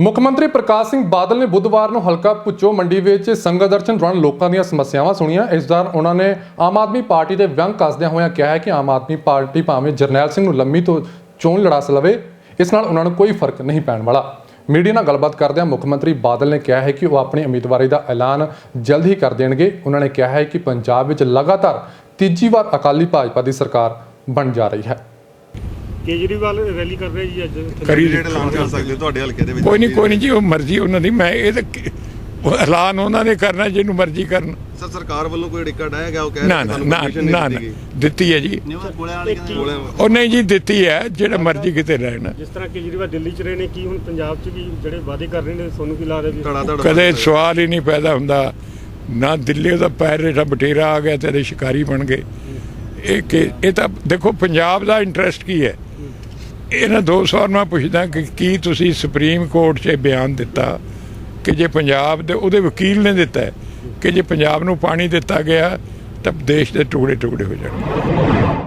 ਮੁੱਖ ਮੰਤਰੀ ਪ੍ਰਕਾਸ਼ ਸਿੰਘ ਬਾਦਲ ਨੇ ਬੁੱਧਵਾਰ ਨੂੰ ਹਲਕਾ ਪੁੱਚੋ ਮੰਡੀ ਵਿੱਚ ਸੰਗਤ ਦਰਸ਼ਨ ਦੌਰਾਨ ਲੋਕਾਂ ਦੀਆਂ ਸਮੱਸਿਆਵਾਂ ਸੁਣੀਆਂ। ਇਸ ਦੌਰਾਨ ਉਹਨਾਂ ਨੇ ਆਮ ਆਦਮੀ ਪਾਰਟੀ ਦੇ ਵਿਅੰਗ ਕੱਸਦਿਆਂ ਹੋਇਆਂ ਕਿਹਾ ਹੈ ਕਿ ਆਮ ਆਦਮੀ ਪਾਰਟੀ ਭਾਵੇਂ ਜਰਨੈਲ ਸਿੰਘ ਨੂੰ ਲੰਮੀ ਤੋਂ ਚੋਣ ਲੜਾ ਲਵੇ, ਇਸ ਨਾਲ ਉਹਨਾਂ ਨੂੰ ਕੋਈ ਫ਼ਰਕ ਨਹੀਂ ਪੈਣ ਵਾਲਾ। ਮੀਡੀਆ ਨਾਲ ਗੱਲਬਾਤ ਕਰਦਿਆਂ ਮੁੱਖ ਮੰਤਰੀ ਬਾਦਲ ਨੇ ਕਿਹਾ ਹੈ ਕਿ ਉਹ ਆਪਣੀ ਉਮੀਦਵਾਰੀ ਦਾ ਐਲਾਨ ਜਲਦ ਹੀ ਕਰ ਦੇਣਗੇ। ਉਹਨਾਂ ਨੇ ਕਿਹਾ ਹੈ ਕਿ ਪੰਜਾਬ ਵਿੱਚ ਲਗਾਤਾਰ ਤੀਜੀ ਵਾਰ ਅਕਾਲੀ ਭਾਜਪਾ ਦੀ ਸਰਕਾਰ ਬਣ ਜਾ ਰਹੀ ਹੈ। ਕੇਜਰੀਵਾਲ ਰੈਲੀ ਕਰ ਰਹੇ ਜੀ ਅੱਜ ਕਰੀ ਜਿਹੜੇ ਐਲਾਨ ਕਰ ਸਕਦੇ ਹੋ ਤੁਹਾਡੇ ਹਲਕੇ ਦੇ ਵਿੱਚ। ਕੋਈ ਨਹੀਂ ਕੋਈ ਨਹੀਂ ਜੀ ਉਹ ਮਰਜ਼ੀ ਉਹਨਾਂ ਦੀ ਮੈਂ ਇਹ ਤਾਂ ਕਿ- ਉਹ ਐਲਾਨ ਉਹਨਾਂ ਨੇ ਕਰਨਾ ਜਿਹਨੂੰ ਮਰਜ਼ੀ ਕਰਨ। ਸਰ ਸਰਕਾਰ ਵੱਲੋਂ ਕੋਈ ਅੜਿੱਕਾ ਡਾਇਆ ਗਿਆ ਉਹ ਕਹਿ ਨਾ ਰਹੇ ਨਾ ਸਾਨੂੰ ਨਾ permission ਨਹੀਂ ਨਾ ਦਿੱਤੀ ਗਈ। ਦਿੱਤੀ ਹੈ ਜੀ। ਕੋਲੇ ਉਹ ਨਹੀਂ ਜੀ ਦਿੱਤੀ ਹੈ ਜਿਹੜਾ ਮਰਜ਼ੀ ਕਿਤੇ ਰਹਿਣ। ਜਿਸ ਤਰ੍ਹਾਂ ਕੇਜਰੀਵਾਲ ਦਿੱਲੀ 'ਚ ਰਹੇ ਨੇ ਕੀ ਹੁਣ ਪੰਜਾਬ 'ਚ ਵੀ ਜਿਹੜੇ ਵਾਅਦੇ ਕਰ ਰਹੇ ਨੇ ਤੁਹਾਨੂੰ ਕੀ ਲੱਗਦਾ ਵੀ ਧੜਾ ਧੜ ਕਦੇ ਸਵਾਲ ਹੀ ਨਹੀਂ ਪੈਦਾ ਹੁੰਦਾ। ਨਾ ਦਿੱਲੀ ਦਾ ਪੈਰ ਰੇਟਾ ਬਟੇਰਾ ਆ ਗਿਆ ਤੇ ਇਹਦੇ ਸ਼ਿਕਾਰੀ ਬਣ ਗਏ। ਇਹ ਕਿ ਇਹ ਤਾਂ ਦੇਖੋ ਪੰਜਾਬ ਦਾ ਇੰਟਰਸਟ ਕੀ ਹੈ? ਇਹਨਾਂ ਦੋ ਸਵਾਲ ਮੈਂ ਪੁੱਛਦਾ ਕਿ ਕੀ ਤੁਸੀਂ ਸੁਪਰੀਮ ਕੋਰਟ 'ਚ ਇਹ ਬਿਆਨ ਦਿੱਤਾ ਕਿ ਜੇ ਪੰਜਾਬ ਦੇ ਉਹਦੇ ਵਕੀਲ ਨੇ ਦਿੱਤਾ ਕਿ ਜੇ ਪੰਜਾਬ ਨੂੰ ਪਾਣੀ ਦਿੱਤਾ ਗਿਆ ਤਾਂ ਦੇਸ਼ ਦੇ ਟੁਕੜੇ ਟੁਕੜੇ ਹੋ ਜਾਣਗੇ।